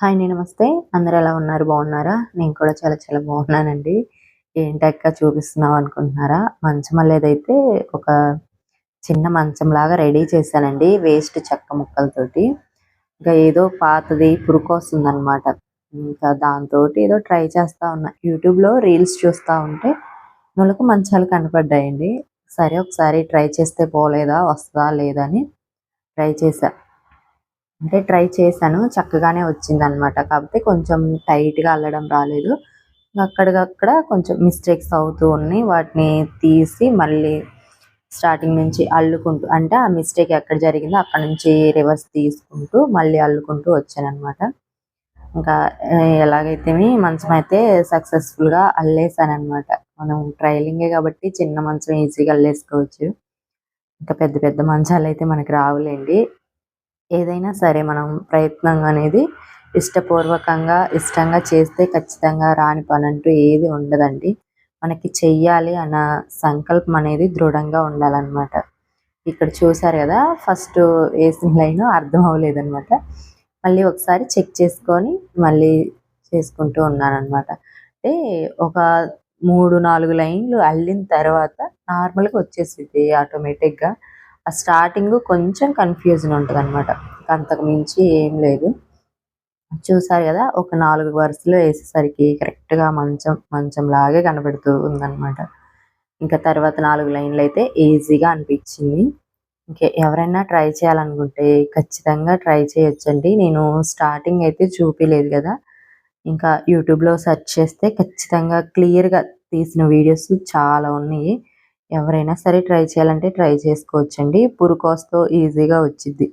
Hi నేను నమస్తే. అందరూ ఎలా ఉన్నారు? బాగున్నారా? నేను కూడా చాలా చాలా బాగున్నానండి. ఏంటక్క చూపిస్తున్నావు అనుకుంటున్నారా? మంచం లేదైతే ఒక చిన్న మంచం లాగా రెడీ చేశానండి వేస్ట్ చెక్క ముక్కలతోటి. ఇంకా ఏదో పాతది పురుకు వస్తుంది ఇంకా దాంతో ఏదో ట్రై చేస్తా ఉన్నా. యూట్యూబ్లో రీల్స్ చూస్తూ ఉంటే నులకు మంచాలు కనపడ్డాయండి. సరే ఒకసారి ట్రై చేస్తే పోలేదా వస్తుందా లేదా అని ట్రై చేశా. అంటే ట్రై చేశాను. చక్కగానే వచ్చింది అనమాట కాకపోతే కొంచెం టైట్గా అల్లడం రాలేదు. అక్కడికక్కడ కొంచెం మిస్టేక్స్ అవుతూ ఉన్నాయి. వాటిని తీసి మళ్ళీ స్టార్టింగ్ నుంచి అల్లుకుంటూ అంటే ఆ మిస్టేక్ ఎక్కడ జరిగిందో అక్కడ నుంచి రివర్స్ తీసుకుంటూ మళ్ళీ అల్లుకుంటూ వచ్చాను అనమాట ఇంకా ఎలాగైతే మంచం అయితే సక్సెస్ఫుల్గా అల్లేసాను మనం ట్రైలింగే కాబట్టి చిన్న మంచం ఈజీగా అల్లేసుకోవచ్చు. ఇంకా పెద్ద పెద్ద మంచాలు అయితే మనకి రావులేండి. ఏదైనా సరే మనం ప్రయత్నం అనేది ఇష్టపూర్వకంగా ఇష్టంగా చేస్తే ఖచ్చితంగా రాని పని అంటూ ఏది ఉండదండి. మనకి చెయ్యాలి అన్న సంకల్పం అనేది దృఢంగా ఉండాలన్నమాట. ఇక్కడ చూసారు కదా ఫస్ట్ వేసిన లైన్ అర్థం అవ్వలేదన్నమాట. మళ్ళీ ఒకసారి చెక్ చేసుకొని మళ్ళీ చేసుకుంటూ ఉన్నాను అనమాట అంటే ఒక మూడు నాలుగు లైన్లు అల్లిన తర్వాత నార్మల్గా వచ్చేసింది ఆటోమేటిక్గా. ఆ స్టార్టింగ్ కొంచెం కన్ఫ్యూజన్ ఉంటుంది అనమాట అంతకు మించి ఏం లేదు. చూసారు కదా ఒక నాలుగు వరుసలు వేసేసరికి కరెక్ట్గా మంచం మంచం లాగే కనబడుతూ ఉందన్నమాట. ఇంకా తర్వాత నాలుగు లైన్లు అయితే ఈజీగా అనిపించింది. ఇంకా ఎవరైనా ట్రై చేయాలనుకుంటే ఖచ్చితంగా ట్రై చేయొచ్చండి. నేను స్టార్టింగ్ అయితే చూపించలేదు కదా. ఇంకా యూట్యూబ్లో సెర్చ్ చేస్తే ఖచ్చితంగా క్లియర్గా తీసిన వీడియోస్ చాలా ఉన్నాయి. ఎవరైనా సరే ట్రై చేయాలంటే ట్రై చేసుకోవచ్చండి. పురుకోస్తో ఈజీగా వచ్చింది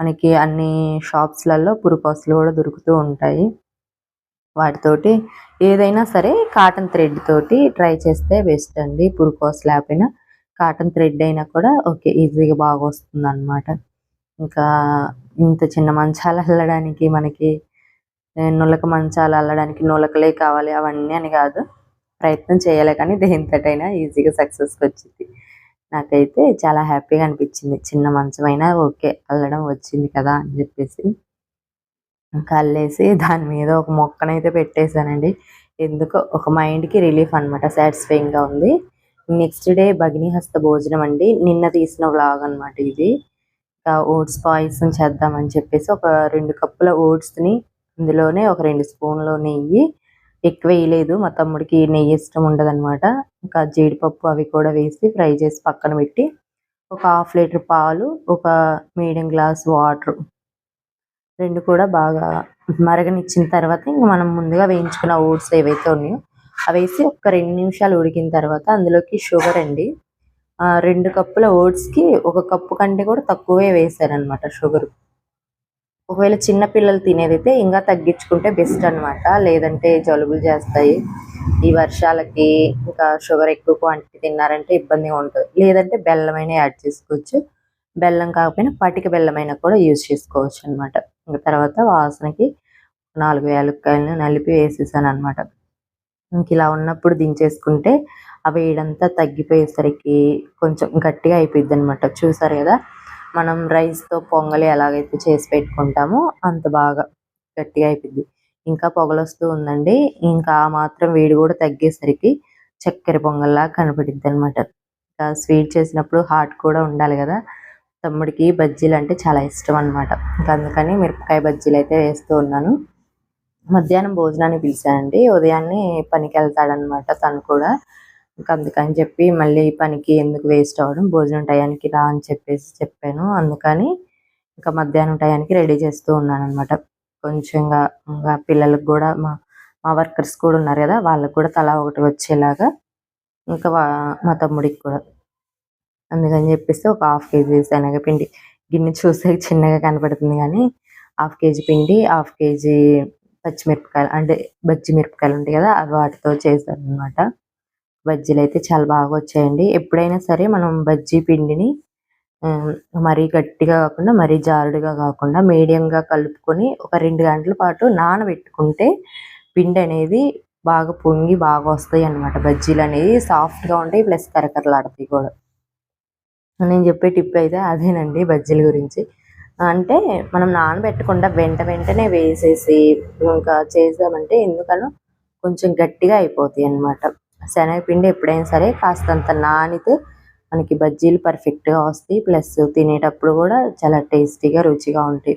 మనకి అన్ని షాప్స్లలో పురుకోస్లు కూడా దొరుకుతూ ఉంటాయి. వాటితోటి ఏదైనా సరే కాటన్ థ్రెడ్ తోటి ట్రై చేస్తే బెస్ట్ అండి. పురుకోస్ లేకపోయినా కాటన్ థ్రెడ్ అయినా కూడా ఓకే ఈజీగా బాగా వస్తుంది అనమాట ఇంకా ఇంత చిన్న మంచాలు అల్లడానికి మనకి నులక మంచాలు అల్లడానికి నులకలే కావాలి అవన్నీ అని కాదు. ప్రయత్నం చేయాలి కానీ దేంతటైనా ఈజీగా సక్సెస్కి వచ్చింది. నాకైతే చాలా హ్యాపీగా అనిపించింది. చిన్న మంచమైనా ఓకే అల్లడం వచ్చింది కదా అని చెప్పేసి. ఇంకా అల్లేసి దాని మీద ఒక మొక్కనైతే పెట్టేశానండి. ఎందుకో ఒక మైండ్కి రిలీఫ్ అనమాట సాటిస్ఫైయింగ్గా ఉంది. నెక్స్ట్ డే భగిని హస్త భోజనం అండి. నిన్న తీసిన వ్లాగ్ అనమాట ఇది. ఓట్స్ పాయసం చేద్దామని చెప్పేసి ఒక రెండు కప్పుల ఓట్స్ని ఇందులోనే ఒక రెండు స్పూన్లు నెయ్యి ఎక్కువ వేయలేదు. మా తమ్ముడికి నెయ్యి ఇష్టం ఉండదన్నమాట. ఇంకా జీడిపప్పు అవి కూడా వేసి ఫ్రై చేసి పక్కన పెట్టి ఒక హాఫ్ లీటర్ పాలు ఒక మీడియం గ్లాస్ వాటర్ రెండు కూడా బాగా మరగనిచ్చిన తర్వాత ఇంకా మనం ముందుగా వేయించుకున్న ఓట్స్ ఏవైతే ఉన్నాయో అవి వేసి ఒక రెండు నిమిషాలు ఉడికిన తర్వాత అందులోకి షుగర్ అండి. రెండు కప్పుల ఓట్స్కి ఒక కప్పు కంటే కూడా తక్కువే వేశారనమాట షుగర్. ఒకవేళ చిన్న పిల్లలు తినేదైతే ఇంకా తగ్గించుకుంటే బెస్ట్ అనమాట లేదంటే జలుబులు చేస్తాయి. ఈ వర్షాలకి ఇంకా షుగర్ ఎక్కువ క్వాంటిటీ తిన్నారంటే ఇబ్బందిగా ఉంటుంది. లేదంటే బెల్లమైన యాడ్ చేసుకోవచ్చు. బెల్లం కాకపోయినా పటిక బెల్లమైన కూడా యూజ్ చేసుకోవచ్చు అనమాట ఇంకా తర్వాత వాసనకి నాలుగు యాలక్కాయలను నలిపి వేసేసాను అనమాట ఇంక ఇలా ఉన్నప్పుడు దించేసుకుంటే ఆ వేడంతా తగ్గిపోయేసరికి కొంచెం గట్టిగా అయిపోయింది అనమాట చూసారు కదా? మనం రైస్తో పొంగలి ఎలాగైతే చేసి పెట్టుకుంటామో అంత బాగా గట్టిగా అయిపోయింది ఇంకా పొగలొస్తూ ఉందండి. ఇంకా మాత్రం వేడి కూడా తగ్గేసరికి చక్కెర పొంగల్లా కనపడిద్ది అనమాట ఇంకా స్వీట్ చేసినప్పుడు హాట్ కూడా ఉండాలి కదా. తమ్ముడికి బజ్జీలు అంటే చాలా ఇష్టం అనమాట ఇంకా అందుకని మిరపకాయ బజ్జీలు అయితే వేస్తూ ఉన్నాను. మధ్యాహ్నం భోజనాన్ని పిలిచానండి. ఉదయాన్నే పనికి వెళ్తాడనమాట తను కూడా. ఇంకా అందుకని చెప్పి మళ్ళీ పనికి ఎందుకు వేస్ట్ అవ్వడం భోజనం టయానికి రా అని చెప్పేసి చెప్పాను. అందుకని ఇంకా మధ్యాహ్నం టయానికి రెడీ చేస్తూ ఉన్నాను అనమాట కొంచెంగా ఇంకా పిల్లలకు కూడా మా మా వర్కర్స్ కూడా ఉన్నారు కదా వాళ్ళకు కూడా తలా ఒకటి వచ్చేలాగా ఇంకా మా తమ్ముడికి కూడా. అందుకని చెప్పేసి ఒక హాఫ్ కేజీ శనగపిండి గిన్నె చూసే చిన్నగా కనపడుతుంది కానీ హాఫ్ కేజీ పిండి హాఫ్ కేజీ పచ్చిమిరపకాయలు అంటే బజ్జి మిరపకాయలు ఉంటాయి కదా అవి వాటితో చేశాను అనమాట బజ్జీలు అయితే చాలా బాగా వచ్చాయండి. ఎప్పుడైనా సరే మనం బజ్జీ పిండిని మరీ గట్టిగా కాకుండా మరీ జారుడుగా కాకుండా మీడియంగా కలుపుకొని ఒక రెండు గంటల పాటు నానబెట్టుకుంటే పిండి అనేది బాగా పొంగి బాగా వస్తాయి అన్నమాట. బజ్జీలు అనేది సాఫ్ట్గా ఉంటాయి ప్లస్ కరకరలాడతాయి కూడా. నేను చెప్పే టిప్ అయితే అదేనండి బజ్జీల గురించి. అంటే మనం నానబెట్టకుండా వెంట వెంటనే వేసేసి ఇంకా చేసామంటే ఎందుకనో కొంచెం గట్టిగా అయిపోతాయి అన్నమాట. శనగపిండి ఎప్పుడైనా సరే కాస్తంత నానితే మనకి బజ్జీలు పర్ఫెక్ట్గా వస్తాయి. ప్లస్ తినేటప్పుడు కూడా చాలా టేస్టీగా రుచిగా ఉంటాయి.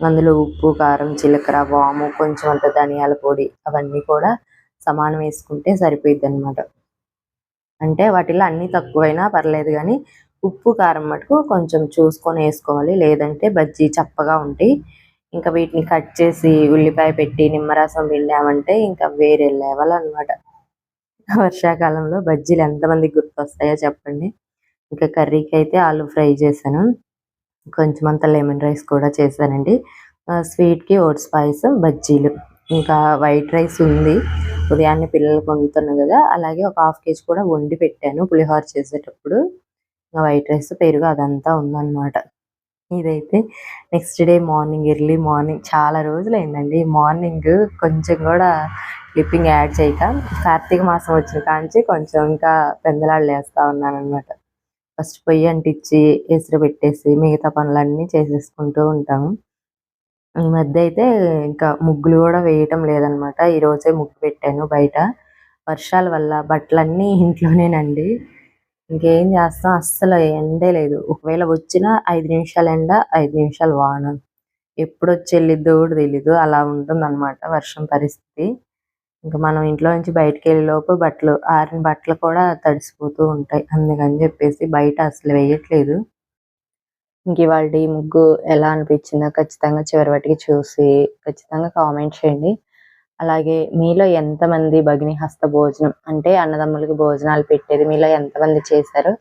అందులో ఉప్పు కారం జీలకర్ర వాము కొంచెం అంత ధనియాల పొడి అవన్నీ కూడా సమానం వేసుకుంటే సరిపోయిద్ది అనమాట అంటే వాటిలో అన్నీ తక్కువైనా పర్లేదు కానీ ఉప్పు కారం మటుకు కొంచెం చూసుకొని వేసుకోవాలి. లేదంటే బజ్జీ చప్పగా ఉంటాయి. ఇంకా వీటిని కట్ చేసి ఉల్లిపాయ పెట్టి నిమ్మరసం పిండామంటే ఇంకా వేరే లెవెల్ అనమాట వర్షాకాలంలో బజ్జీలు ఎంతమందికి గుర్తొస్తాయో చెప్పండి. ఇంకా కర్రీకి అయితే ఆలు ఫ్రై చేశాను. కొంచెం అంత లెమన్ రైస్ కూడా చేశానండి. స్వీట్కి ఓట్స్ పాయసం బజ్జీలు. ఇంకా వైట్ రైస్ ఉంది. ఉదయాన్నే పిల్లలకు వండుతున్నాను కదా అలాగే ఒక హాఫ్ కేజీ కూడా వండి పెట్టాను పులిహోర చేసేటప్పుడు. వైట్ రైస్ పెరుగు అదంతా ఉందన్నమాట. ఇదైతే next day morning early morning. చాలా రోజులు అయిందండి మార్నింగ్ కొంచెం కూడా క్లిప్పింగ్ యాడ్ చేయక కార్తీక మాసం వచ్చిన కాంచి కొంచెం ఇంకా పెందలాళ్ళు వేస్తా ఉన్నాను అనమాట ఫస్ట్ పొయ్యి అంటించి ఎసురు పెట్టేసి మిగతా పనులన్నీ చేసేసుకుంటూ ఉంటాము ఈ మధ్య అయితే ఇంకా ముగ్గులు కూడా వేయటం లేదనమాట ఈ రోజే ముగ్గు పెట్టాను బయట. వర్షాల వల్ల బట్టలన్నీ ఇంట్లోనేనండి. ఇంకేం చేస్తాం? అస్సలు ఎండే లేదు. ఒకవేళ వచ్చినా ఐదు నిమిషాలు ఎండ ఐదు నిమిషాలు వాన. ఎప్పుడు వచ్చి వెళ్ళిద్దో కూడా తెలీదు. అలా ఉంటుందన్నమాట వర్షం పరిస్థితి. ఇంకా మనం ఇంట్లో నుంచి బయటకు లోపు బట్టలు ఆరిన బట్టలు కూడా తడిసిపోతూ ఉంటాయి. అందుకని చెప్పేసి బయట అసలు వేయట్లేదు. ఇంక ఇవాళ ఈ ముగ్గు ఎలా అనిపించిందో ఖచ్చితంగా చివరి వాటికి చూసి ఖచ్చితంగా కామెంట్ చేయండి. అలాగే మీలో ఎంతమంది భగిని హస్త భోజనం అంటే అన్నదమ్ములకి భోజనాలు పెట్టేది మీలో ఎంతమంది చేశారో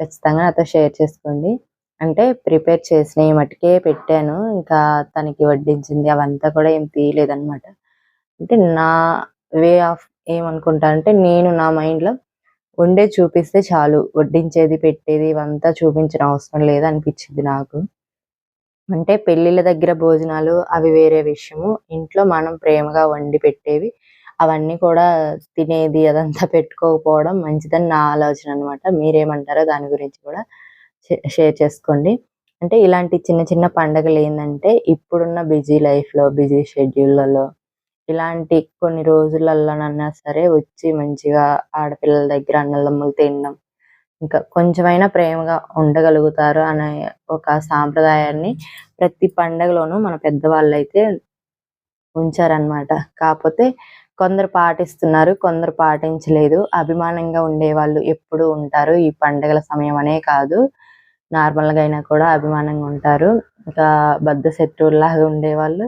ఖచ్చితంగా నాతో షేర్ చేసుకోండి. అంటే ప్రిపేర్ చేసినవి మటుకే పెట్టాను. ఇంకా తనకి వడ్డించింది అవంతా కూడా ఏం తీయలేదన్నమాట. అంటే నా వే ఆఫ్ ఏమనుకుంటా అంటే నేను నా మైండ్లో వండే చూపిస్తే చాలు. వడ్డించేది పెట్టేది ఇవంతా చూపించిన అవసరం లేదు అనిపించింది నాకు. అంటే పెళ్ళిళ్ళ దగ్గర భోజనాలు అవి వేరే విషయము. ఇంట్లో మనం ప్రేమగా వండి పెట్టేవి అవన్నీ కూడా తినేది అదంతా పెట్టుకోకపోవడం మంచిదని నా ఆలోచన అనమాట మీరేమంటారో దాని గురించి కూడా షేర్ చేసుకోండి. అంటే ఇలాంటి చిన్న చిన్న పండుగలు ఏంటంటే ఇప్పుడున్న బిజీ లైఫ్లో బిజీ షెడ్యూళ్ళలో ఇలాంటి కొన్ని రోజులలోనన్నా సరే వచ్చి మంచిగా ఆడపిల్లల దగ్గర అన్నదమ్ములు తినడం ఇంకా కొంచెమైనా ప్రేమగా ఉండగలుగుతారు అనే ఒక సాంప్రదాయాన్ని ప్రతి పండగలోనూ మన పెద్దవాళ్ళు అయితే ఉంచారనమాట కాకపోతే కొందరు పాటిస్తున్నారు కొందరు పాటించలేదు. అభిమానంగా ఉండేవాళ్ళు ఎప్పుడు ఉంటారు. ఈ పండగల సమయం అనే కాదు. నార్మల్గా అయినా కూడా అభిమానంగా ఉంటారు. ఇంకా బద్ధ శత్రువుల్లాగా ఉండేవాళ్ళు.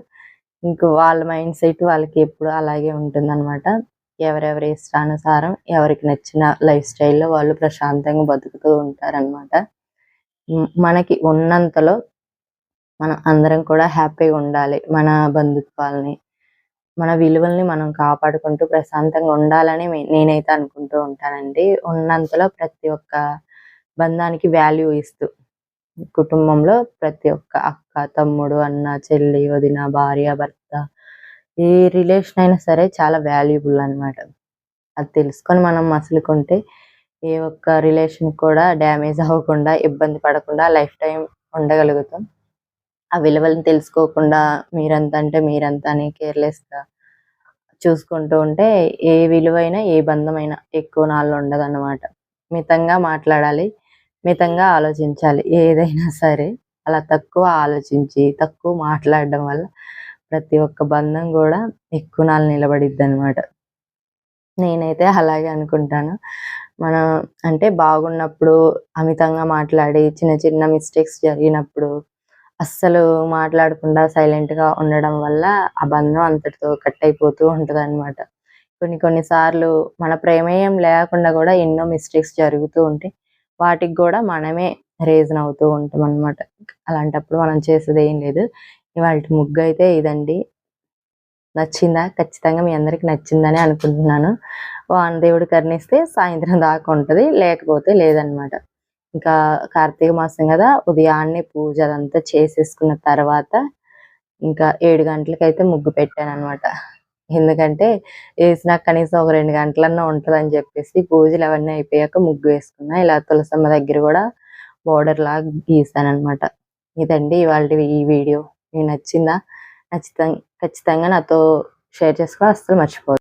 ఇంక వాళ్ళ మైండ్ సెట్ వాళ్ళకి ఎప్పుడు అలాగే ఉంటుందన్నమాట. ఎవరెవరి ఇష్టానుసారం ఎవరికి నచ్చిన లైఫ్ స్టైల్లో వాళ్ళు ప్రశాంతంగా బతుకుతూ ఉంటారనమాట మనకి ఉన్నంతలో మనం అందరం కూడా హ్యాపీగా ఉండాలి మన బంధుత్వాలని మన విలువల్ని మనం కాపాడుకుంటూ ప్రశాంతంగా ఉండాలని నేనైతే అనుకుంటూ ఉంటానండి. ఉన్నంతలో ప్రతి ఒక్క బంధానికి వాల్యూ ఇస్తూ కుటుంబంలో ప్రతి ఒక్క అక్క తమ్ముడు అన్న చెల్లి వదిన భార్య భర్త ఏ రిలేషన్ అయినా సరే చాలా వాల్యుబుల్ అనమాట అది తెలుసుకొని మనం మసులుకుంటే ఏ ఒక్క రిలేషన్ కూడా డ్యామేజ్ అవ్వకుండా ఇబ్బంది పడకుండా లైఫ్ టైం ఉండగలుగుతాం. ఆ విలువలను తెలుసుకోకుండా మీరంతా అంటే మీరంతా అని కేర్లెస్గా చూసుకుంటూ ఉంటే ఏ విలువైన ఏ బంధమైనా ఎక్కువ నాళ్ళు ఉండదు అన్నమాట మితంగా మాట్లాడాలి. మితంగా ఆలోచించాలి ఏదైనా సరే. అలా తక్కువ ఆలోచించి తక్కువ మాట్లాడడం వల్ల ప్రతి ఒక్క బంధం కూడా ఎక్కువ నాళ్ళు నిలబడిద్ది అనమాట నేనైతే అలాగే అనుకుంటాను. మనం అంటే బాగున్నప్పుడు అమితంగా మాట్లాడి చిన్న చిన్న మిస్టేక్స్ జరిగినప్పుడు అస్సలు మాట్లాడకుండా సైలెంట్గా ఉండడం వల్ల ఆ బంధం అంతటితో కట్ అయిపోతూ ఉంటుంది అనమాట కొన్ని కొన్నిసార్లు మన ప్రమేయం లేకుండా కూడా ఎన్నో మిస్టేక్స్ జరుగుతూ ఉంటాయి వాటికి కూడా మనమే రీజన్ అవుతూ ఉంటాం అనమాట అలాంటప్పుడు మనం చేసేది ఏం లేదు. ఇవాళ ముగ్గు అయితే ఇదండి. నచ్చిందా? ఖచ్చితంగా మీ అందరికి నచ్చిందని అనుకుంటున్నాను. వానదేవుడు కరుణిస్తే సాయంత్రం దాకా ఉంటుంది లేకపోతే లేదనమాట ఇంకా కార్తీక మాసం కదా ఉదయాన్నే పూజ అదంతా చేసేసుకున్న తర్వాత ఇంకా ఏడు గంటలకైతే ముగ్గు పెట్టాను అనమాట ఎందుకంటే వేసినాక కనీసం ఒక రెండు గంటలన్నా ఉంటుందని చెప్పేసి పూజలు అవన్నీ అయిపోయాక ముగ్గు వేసుకున్నా. ఇలా తులసమ్మ దగ్గర కూడా బోర్డర్ లాగా గీసానమాట ఇదండి ఇవాళ ఈ వీడియో. మీకు నచ్చిందా? ఖచ్చితంగా ఖచ్చితంగా నాతో షేర్ చేసుకో అస్సలు మర్చిపోదు